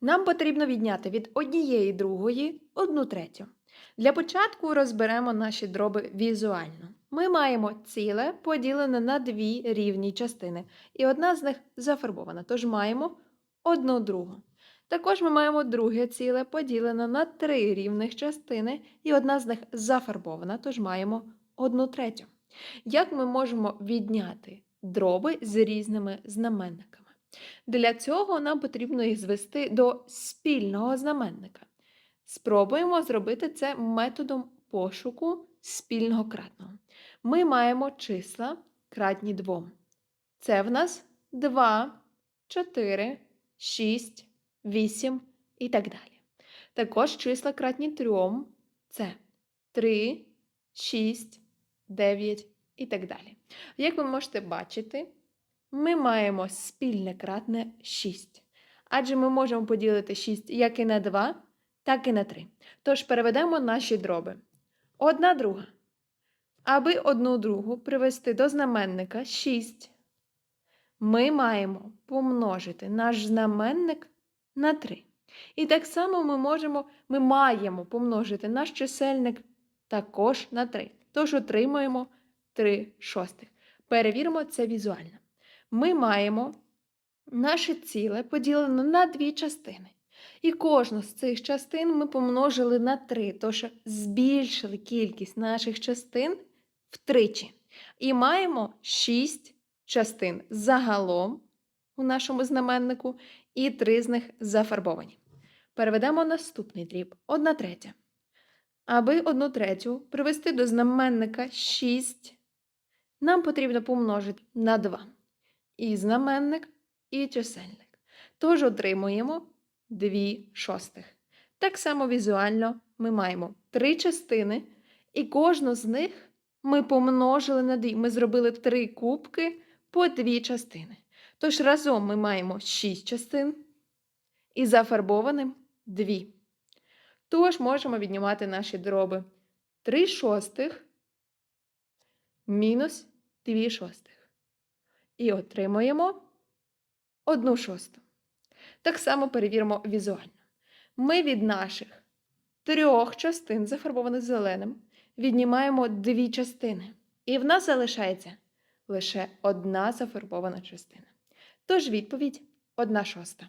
Нам потрібно відняти від однієї другої одну третю. Для початку розберемо наші дроби візуально. Ми маємо ціле поділене на дві рівні частини, і одна з них зафарбована, тож маємо одну другу. Також ми маємо друге ціле поділене на три рівних частини, і одна з них зафарбована, тож маємо одну третю. Як ми можемо відняти дроби з різними знаменниками? Для цього нам потрібно їх звести до спільного знаменника. Спробуємо зробити це методом пошуку спільного кратного. Ми маємо числа кратні 2. Це в нас 2, 4, 6, 8 і так далі. Також числа кратні 3 це 3, 6, 9 і так далі. Як ви можете бачити, ми маємо спільне кратне 6. Адже ми можемо поділити 6 як і на 2, так і на 3. Тож переведемо наші дроби. Одна друга. Аби одну другу привести до знаменника 6, ми маємо помножити наш знаменник на 3. І так само ми можемо, ми маємо помножити наш чисельник також на 3. Тож отримуємо 3 шостих. Перевіримо це візуально. Ми маємо наше ціле поділене на дві частини. І кожну з цих частин ми помножили на 3, тож збільшили кількість наших частин втричі. І маємо 6 частин загалом у нашому знаменнику, і 3 з них зафарбовані. Переведемо наступний дріб 1 третя. Аби 1 третю привести до знаменника 6, нам потрібно помножити на 2. І знаменник, і чисельник. Тож отримуємо 2 шостих. Так само візуально ми маємо три частини, і кожну з них ми помножили на 2. Ми зробили три кубки по дві частини. Тож разом ми маємо 6 частин і зафарбованим 2. Тож можемо віднімати наші дроби 3 шостих мінус 2 шостих. І отримуємо 1 шосту. Так само перевіримо візуально. Ми від наших трьох частин, зафарбованих зеленим, віднімаємо дві частини. І в нас залишається лише одна зафарбована частина. Тож відповідь 1 шоста.